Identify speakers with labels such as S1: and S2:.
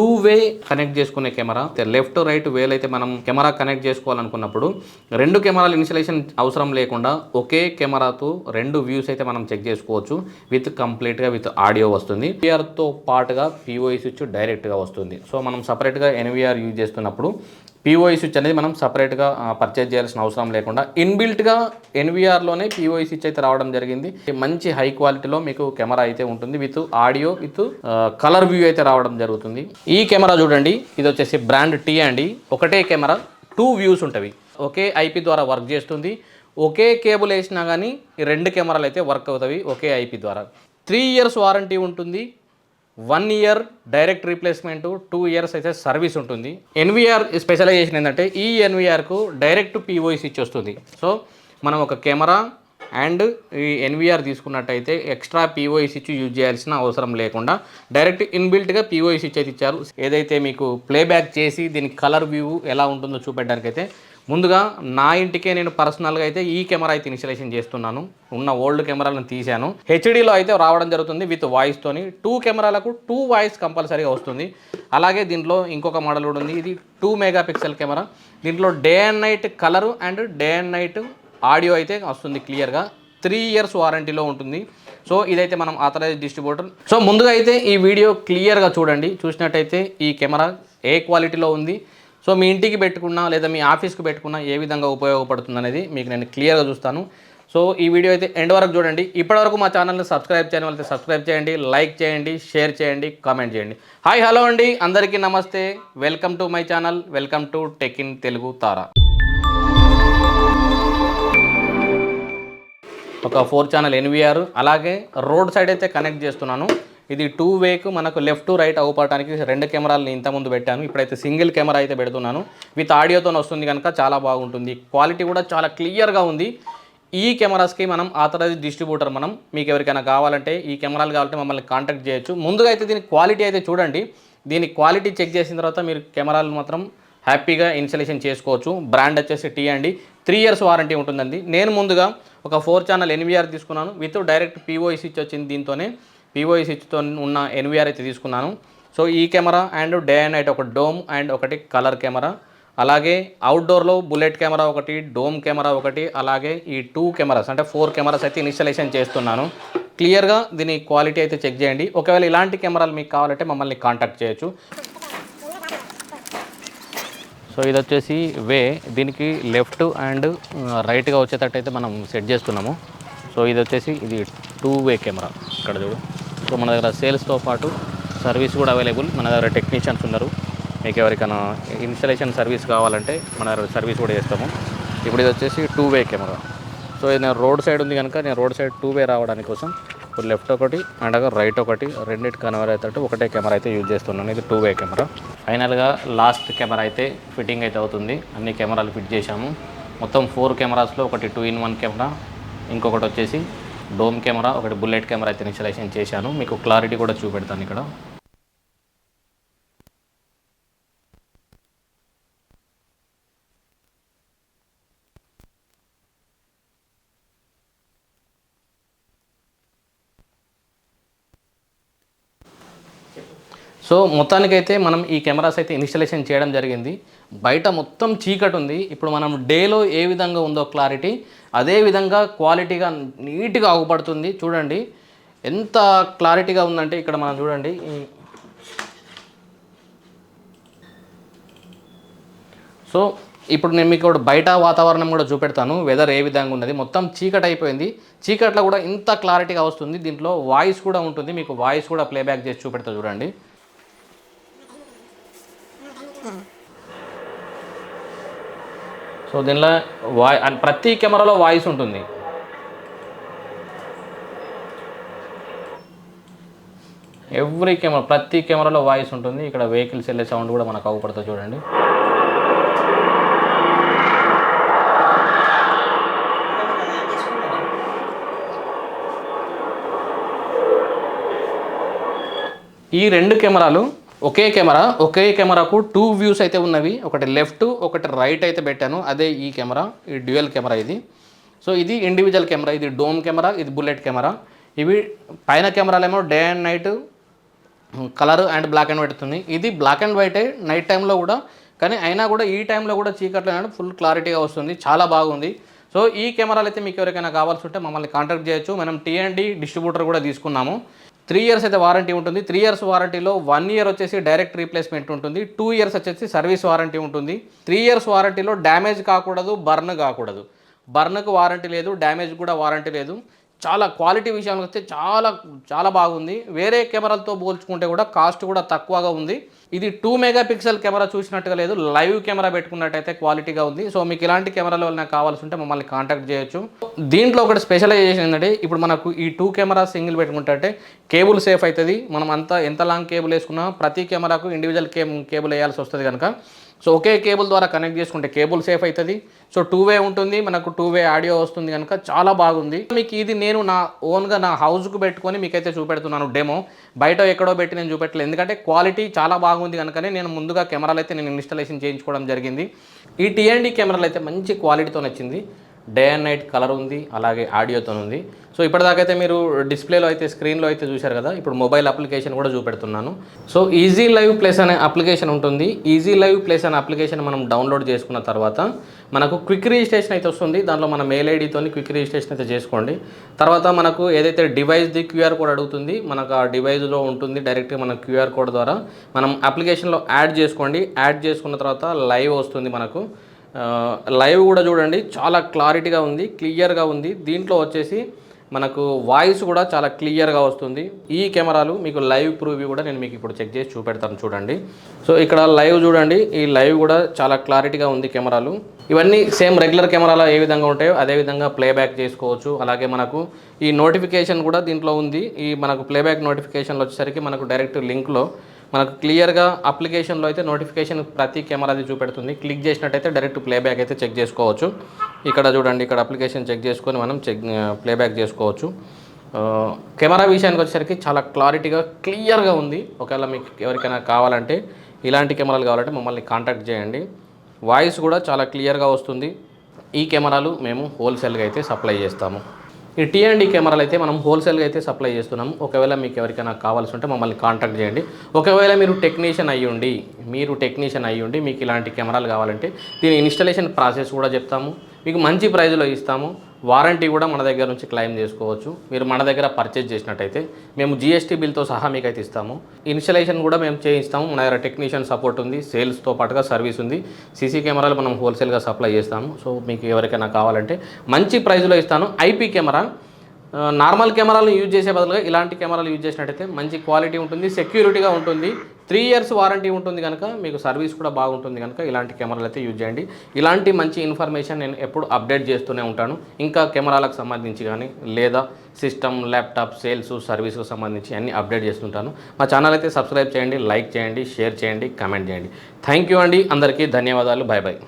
S1: Two way connect చేసుకునే camera. Left right వేలు అయితే మనం కెమెరా కనెక్ట్ చేసుకోవాలనుకున్నప్పుడు రెండు కెమెరాలు ఇన్స్టలేషన్ అవసరం లేకుండా ఒకే కెమెరాతో రెండు వ్యూస్ అయితే మనం చెక్ చేసుకోవచ్చు. విత్ కంప్లీట్గా విత్ ఆడియో వస్తుంది. పిఆర్తో పాటుగా పిఓఈ స్విచ్ డైరెక్ట్గా వస్తుంది. సో మనం సపరేట్గా ఎన్విఆర్ యూజ్ చేస్తున్నప్పుడు పిఓఈ స్విచ్ అనేది మనం సపరేట్గా పర్చేజ్ చేయాల్సిన అవసరం లేకుండా ఇన్బిల్ట్గా ఎన్విఆర్లోనే పిఓఈ స్విచ్ అయితే రావడం జరిగింది. మంచి హై క్వాలిటీలో మీకు కెమెరా అయితే ఉంటుంది. With audio with colour view అయితే రావడం జరుగుతుంది. ఈ కెమెరా చూడండి. ఇది వచ్చేసి బ్రాండ్ టీ అండి. ఒకటే కెమెరా టూ వ్యూస్ ఉంటుంది ఒకే ఐపీ ద్వారా వర్క్ చేస్తుంది. ఒకే కేబుల్ వేసినా కానీ ఈ రెండు కెమెరాలు అయితే వర్క్ అవుతాయి ఒకే ఐపీ ద్వారా. త్రీ ఇయర్స్ వారంటీ ఉంటుంది. One year direct replacement two years అయితే సర్వీస్ ఉంటుంది. ఎన్విఆర్ స్పెషలైజేషన్ ఏంటంటే ఈ ఎన్విఆర్కు డైరెక్ట్ పీఓఈ ఇచ్చి వస్తుంది సో మనం ఒక కెమెరా అండ్ ఈ ఎన్విఆర్ తీసుకున్నట్టయితే ఎక్స్ట్రా పీఓఈ స్విచ్ యూజ్ చేయాల్సిన అవసరం లేకుండా డైరెక్ట్ ఇన్బిల్ట్గా పీఓఈ స్విచ్ అయితే ఇచ్చారు. ఏదైతే మీకు ప్లేబ్యాక్ చేసి దీని కలర్ వ్యూ ఎలా ఉంటుందో చూపెట్టడానికైతే ముందుగా నా ఇంటికే నేను పర్సనల్గా అయితే ఈ కెమెరా అయితే ఇన్స్టలేషన్ చేస్తున్నాను. ఉన్న ఓల్డ్ కెమెరాలను తీశాను. హెచ్డీలో అయితే రావడం జరుగుతుంది విత్ వాయిస్తోని టూ కెమెరాలకు టూ వాయిస్ కంపల్సరీగా వస్తుంది. అలాగే దీంట్లో ఇంకొక మోడల్ కూడా ఉంది. ఇది టూ మెగా పిక్సెల్ కెమెరా. దీంట్లో day and night colour and day and night audio అయితే వస్తుంది క్లియర్గా. త్రీ ఇయర్స్ వారంటీలో ఉంటుంది. సో ఇదైతే మనం ఆథరైజ్ డిస్ట్రిబ్యూటర్. సో ముందుగా అయితే ఈ వీడియో క్లియర్గా చూడండి. చూసినట్టయితే ఈ కెమెరా ఏ క్వాలిటీలో ఉంది? సో మీ ఇంటికి పెట్టుకున్నా లేదా మీ ఆఫీస్కి పెట్టుకున్నా ఏ విధంగా ఉపయోగపడుతుంది అనేది మీకు నేను క్లియర్గా చూస్తాను. సో ఈ వీడియో అయితే ఎండ్ వరకు చూడండి. ఇప్పటివరకు మా ఛానల్ని సబ్స్క్రైబ్ చేయని వాళ్ళకి సబ్స్క్రైబ్ చేయండి లైక్ చేయండి షేర్ చేయండి కామెంట్ చేయండి. హాయ్ హలో అండి. అందరికీ నమస్తే. Welcome to my channel. Welcome to tech in Telugu తారా. ఒక ఫోర్ ఛానల్ ఎన్విఆర్ అలాగే రోడ్ సైడ్ అయితే కనెక్ట్ చేస్తున్నాను. ఇది టూ వేకు మనకు లెఫ్ట్ రైట్ అవ్వటానికి రెండు కెమెరాలు ఇంతకుముందు పెట్టాను. ఇప్పుడైతే సింగిల్ కెమెరా అయితే పెడుతున్నాను. విత్ ఆడియోతో వస్తుంది కనుక చాలా బాగుంటుంది. క్వాలిటీ కూడా చాలా క్లియర్గా ఉంది. ఈ కెమెరాస్కి మనం ఆథరైజ్ డిస్ట్రిబ్యూటర్ మనం మీకు ఎవరికైనా కావాలంటే ఈ కెమెరాలు కావాలంటే మమ్మల్ని కాంటాక్ట్ చేయొచ్చు. ముందుగా అయితే దీని క్వాలిటీ అయితే చూడండి. దీని క్వాలిటీ చెక్ చేసిన తర్వాత మీరు కెమెరాలు మాత్రం హ్యాపీగా ఇన్స్టలేషన్ చేసుకోవచ్చు. బ్రాండ్ వచ్చేసి టీ అండి త్రీ ఇయర్స్ వారంటీ ఉంటుందండి. నేను ముందుగా ఒక ఫోర్ ఛానల్ ఎన్విఆర్ తీసుకున్నాను. విత్ డైరెక్ట్ పీఓఈ స్విచ్ వచ్చింది దీంతోనే. పీఓఈ ఉన్న ఎన్విఆర్ అయితే తీసుకున్నాను. సో ఈ camera and day and night ఒక డోమ్ అండ్ ఒకటి కలర్ కెమెరా. అలాగే అవుట్డోర్లో బుల్లెట్ కెమెరా ఒకటి డోమ్ కెమెరా ఒకటి అలాగే ఈ టూ కెమెరాస్ అంటే ఫోర్ కెమెరాస్ అయితే ఇన్స్టలేషన్ చేస్తున్నాను. క్లియర్గా దీని క్వాలిటీ అయితే చెక్ చేయండి. ఒకవేళ ఇలాంటి కెమెరాలు మీకు కావాలంటే మమ్మల్ని కాంటాక్ట్ చేయొచ్చు. సో ఇది వచ్చేసి వే. దీనికి లెఫ్ట్ అండ్ రైట్గా వచ్చేటట్టు అయితే మనం సెట్ చేస్తున్నాము. సో ఇది వచ్చేసి ఇది టూ వే కెమెరా. ఇక్కడ చూడు. సో మన దగ్గర సేల్స్తో పాటు సర్వీస్ కూడా అవైలబుల్. మన దగ్గర టెక్నీషియన్స్ ఉన్నారు. మీకు ఎవరికైనా ఇన్స్టలేషన్ సర్వీస్ కావాలంటే మన దగ్గర సర్వీస్ కూడా చేస్తాము. ఇప్పుడు ఇది వచ్చేసి టూ వే కెమెరా. సో ఇది నేను రోడ్ సైడ్ ఉంది కనుక నేను రోడ్ సైడ్ టూ వే రావడానికి కోసం ఇప్పుడు లెఫ్ట్ ఒకటి అండ్ రైట్ ఒకటి రెండింటి కన్వర్ అయితే ఒకటే కెమెరా అయితే యూజ్ చేస్తున్నాను. ఇది టూ వే కెమెరా. ఫైనల్గా లాస్ట్ కెమెరా అయితే ఫిట్టింగ్ అయితే అవుతుంది. అన్ని కెమెరాలు ఫిట్ చేశాము. మొత్తం ఫోర్ కెమెరాస్లో ఒకటి టూ ఇన్ వన్ కెమెరా ఇంకొకటి వచ్చేసి డోమ్ కెమెరా ఒకటి బుల్లెట్ కెమెరా అయితే ఇన్స్టలేషన్ చేశాను. మీకు క్లారిటీ కూడా చూపెడతాను ఇక్కడ. సో మొత్తానికైతే మనం ఈ కెమెరాస్ అయితే ఇన్స్టలేషన్ చేయడం జరిగింది. బయట మొత్తం చీకటి ఉంది. ఇప్పుడు మనం డేలో ఏ విధంగా ఉందో క్లారిటీ అదే విధంగా క్వాలిటీగా నీట్గా అగుపడుతుంది చూడండి ఎంత క్లారిటీగా ఉందంటే ఇక్కడ మనం చూడండి. సో ఇప్పుడు నేను మీకు కూడా బయట వాతావరణం కూడా చూపెడతాను. వెదర్ ఏ విధంగా ఉన్నది. మొత్తం చీకటి అయిపోయింది. చీకట్లో కూడా ఇంత క్లారిటీగా వస్తుంది. దీంట్లో వాయిస్ కూడా ఉంటుంది. మీకు వాయిస్ కూడా ప్లేబ్యాక్ చేసి చూపెడతా చూడండి. సో దీనిలో వాయి అండ్ ప్రతి కెమెరాలో వాయిస్ ఉంటుంది. ఎవ్రీ కెమెరా ప్రతి కెమెరాలో వాయిస్ ఉంటుంది. ఇక్కడ వెహికల్స్ వెళ్ళే సౌండ్ కూడా మనకు అవపడుతుంది చూడండి. ఈ రెండు కెమెరాలు ఒకే కెమెరా ఒకే కెమెరాకు టూ వ్యూస్ అయితే ఉన్నవి. ఒకటి లెఫ్ట్ ఒకటి రైట్ అయితే పెట్టాను. అదే ఈ కెమెరా ఈ డ్యూయల్ కెమెరా ఇది. సో ఇది ఇండివిజువల్ కెమెరా ఇది డోమ్ కెమెరా ఇది బుల్లెట్ కెమెరా. ఇవి పైన కెమెరాలేమో day and night colour and black and white వస్తుంది. ఇది బ్లాక్ అండ్ వైటే నైట్ టైంలో కూడా. కానీ అయినా కూడా ఈ టైంలో కూడా చీకట్లో ఫుల్ క్లారిటీగా వస్తుంది. చాలా బాగుంది. సో ఈ కెమెరాలు అయితే మీకు ఎవరికైనా కావాల్సి ఉంటే మమ్మల్ని కాంటాక్ట్ చేయొచ్చు. మనం టీఎన్డి డిస్ట్రిబ్యూటర్ కూడా తీసుకున్నాము. త్రీ ఇయర్స్ అయితే వారంటీ ఉంటుంది. త్రీ ఇయర్స్ వారంటీలో వన్ ఇయర్ వచ్చేసి డైరెక్ట్ రీప్లేస్మెంట్ ఉంటుంది. టూ ఇయర్స్ వచ్చేసి సర్వీస్ వారంటీ ఉంటుంది. త్రీ ఇయర్స్ వారంటీలో డ్యామేజ్ కాకూడదు బర్న్ కాకూడదు. బర్న్కు వారంటీ లేదు డ్యామేజ్ కూడా వారంటీ లేదు. చాలా క్వాలిటీ విషయానికి వస్తే చాలా చాలా బాగుంది. వేరే కెమెరాలతో పోల్చుకుంటే కూడా కాస్ట్ కూడా తక్కువగా ఉంది. ఇది టూ మెగా పిక్సెల్ కెమెరా చూసినట్టుగా లేదు. లైవ్ కెమెరా పెట్టుకున్నట్టయితే క్వాలిటీగా ఉంది. సో మీకు ఇలాంటి కెమెరాలు నాకు కావాల్సి ఉంటే మమ్మల్ని కాంటాక్ట్ చేయొచ్చు. దీంట్లో ఒకటి స్పెషలైజేషన్ ఏంటంటే ఇప్పుడు మనకు ఈ టూ కెమెరా సింగిల్ పెట్టుకుంటే కేబుల్ సేఫ్ అవుతుంది మనం అంతా ఎంత లాంగ్ కేబుల్ వేసుకున్నా ప్రతి కెమెరాకు ఇండివిజువల్ కేబుల్ వేయాల్సి వస్తుంది కనుక సో ఒకే కేబుల్ ద్వారా కనెక్ట్ చేసుకుంటే కేబుల్ సేఫ్ అవుతుంది సో టూ వే ఉంటుంది మనకు టూ వే ఆడియో వస్తుంది కనుక చాలా బాగుంది. మీకు ఇది నేను నా ఓన్గా నా హౌస్కు పెట్టుకొని మీకైతే చూపెడుతున్నాను డెమో. బయట ఎక్కడో పెట్టి నేను చూపెట్టలేదు ఎందుకంటే క్వాలిటీ చాలా బాగుంది కనుకనే నేను ముందుగా కెమెరాలు అయితే నేను ఇన్స్టాలేషన్ చేయించుకోవడం జరిగింది. ఈ టీఎన్డి కెమెరాలు అయితే మంచి క్వాలిటీతో నచ్చింది. డే అండ్ నైట్ కలర్ ఉంది అలాగే ఆడియోతో ఉంది. సో ఇప్పటిదాకా అయితే మీరు డిస్ప్లేలో అయితే స్క్రీన్లో అయితే చూశారు కదా ఇప్పుడు మొబైల్ అప్లికేషన్ కూడా చూపెడుతున్నాను. సో ఈజీ లైవ్ ప్లేస్ అనే అప్లికేషన్ ఉంటుంది. ఈజీ లైవ్ ప్లేస్ అనే అప్లికేషన్ మనం డౌన్లోడ్ చేసుకున్న తర్వాత మనకు క్విక్ రిజిస్ట్రేషన్ అయితే వస్తుంది. దాంట్లో మన మెయిల్ ఐడితో క్విక్ రిజిస్ట్రేషన్ అయితే చేసుకోండి. తర్వాత మనకు ఏదైతే డివైస్ది క్యూఆర్ కోడ్ అడుగుతుంది మనకు ఆ డివైస్లో ఉంటుంది డైరెక్ట్గా మన క్యూఆర్ కోడ్ ద్వారా. మనం అప్లికేషన్లో యాడ్ చేసుకోండి. యాడ్ చేసుకున్న తర్వాత లైవ్ వస్తుంది మనకు. లైవ్ కూడా చూడండి. చాలా క్లారిటీగా ఉంది క్లియర్గా ఉంది. దీంట్లో వచ్చేసి మనకు వాయిస్ కూడా చాలా క్లియర్గా వస్తుంది. ఈ కెమెరాలు మీకు లైవ్ ప్రూవ్ కూడా నేను మీకు ఇప్పుడు చెక్ చేసి చూపెడతాను చూడండి. సో ఇక్కడ లైవ్ చూడండి. ఈ లైవ్ కూడా చాలా క్లారిటీగా ఉంది కెమెరాలు. ఇవన్నీ సేమ్ రెగ్యులర్ కెమెరాలో ఏ విధంగా ఉంటాయో అదేవిధంగా ప్లేబ్యాక్ చేసుకోవచ్చు. అలాగే మనకు ఈ నోటిఫికేషన్ కూడా దీంట్లో ఉంది. ఈ మనకు ప్లేబ్యాక్ నోటిఫికేషన్లు వచ్చేసరికి మనకు డైరెక్ట్ లింక్లో మనకు క్లియర్గా అప్లికేషన్లో అయితే నోటిఫికేషన్ ప్రతి కెమెరాది చూపెడుతుంది. క్లిక్ చేసినట్టయితే డైరెక్ట్ ప్లేబ్యాక్ అయితే చెక్ చేసుకోవచ్చు. ఇక్కడ చూడండి ఇక్కడ అప్లికేషన్ చెక్ చేసుకొని మనం చెక్ ప్లేబ్యాక్ చేసుకోవచ్చు. కెమెరా విషయానికి వచ్చేసరికి చాలా క్లారిటీగా క్లియర్గా ఉంది. ఒకవేళ మీకు ఎవరికైనా కావాలంటే ఇలాంటి కెమెరాలు కావాలంటే మమ్మల్ని కాంటాక్ట్ చేయండి. వాయిస్ కూడా చాలా క్లియర్గా వస్తుంది. ఈ కెమెరాలు మేము హోల్సేల్గా అయితే సప్లై చేస్తాము. ఈ టీఎండి కెమెరాలు అయితే మనం హోల్సేల్గా అయితే సప్లై చేస్తున్నాం. ఒకవేళ మీకు ఎవరికైనా కావాల్సి ఉంటే మమ్మల్ని కాంటాక్ట్ చేయండి. ఒకవేళ మీరు టెక్నీషియన్ అయ్యుండి మీరు టెక్నీషియన్ అయ్యుండి మీకు ఇలాంటి కెమెరాలు కావాలంటే దీని ఇన్స్టలేషన్ ప్రాసెస్ కూడా చెప్తాము. మీకు మంచి ప్రైజ్లో ఇస్తాము. వారంటీ కూడా మన దగ్గర నుంచి క్లెయిమ్ చేసుకోవచ్చు. మీరు మన దగ్గర పర్చేజ్ చేసినట్టయితే మేము జీఎస్టీ బిల్తో సహా మీకు అయితే ఇస్తాము. ఇన్స్టలేషన్ కూడా మేము చేయిస్తాము. మన దగ్గర టెక్నీషియన్ సపోర్ట్ ఉంది. సేల్స్తో పాటుగా సర్వీస్ ఉంది. సీసీ కెమెరాలు మనం హోల్సేల్గా సప్లై చేస్తాము. సో మీకు ఎవరికైనా కావాలంటే మంచి ప్రైస్లో ఇస్తాను. ఐపీ కెమెరా నార్మల్ కెమెరాలు యూజ్ చేసే బదులుగా ఇలాంటి కెమెరాలు యూజ్ చేసినట్టయితే మంచి క్వాలిటీ ఉంటుంది. సెక్యూరిటీగా ఉంటుంది. త్రీ ఇయర్స్ వారంటీ ఉంటుంది కనుక మీకు సర్వీస్ కూడా బాగుంటుంది కనుక ఇలాంటి కెమెరాలు అయితే యూజ్ చేయండి. ఇలాంటి మంచి ఇన్ఫర్మేషన్ నేను ఎప్పుడు అప్డేట్ చేస్తూనే ఉంటాను. ఇంకా కెమెరాలకు సంబంధించి కానీ లేదా సిస్టమ్ ల్యాప్టాప్ సేల్స్ సర్వీస్కు సంబంధించి అన్ని అప్డేట్ చేస్తుంటాను. మా ఛానల్ అయితే సబ్స్క్రైబ్ చేయండి లైక్ చేయండి షేర్ చేయండి కమెంట్ చేయండి. థ్యాంక్ యూ అండి. అందరికీ ధన్యవాదాలు. Bye bye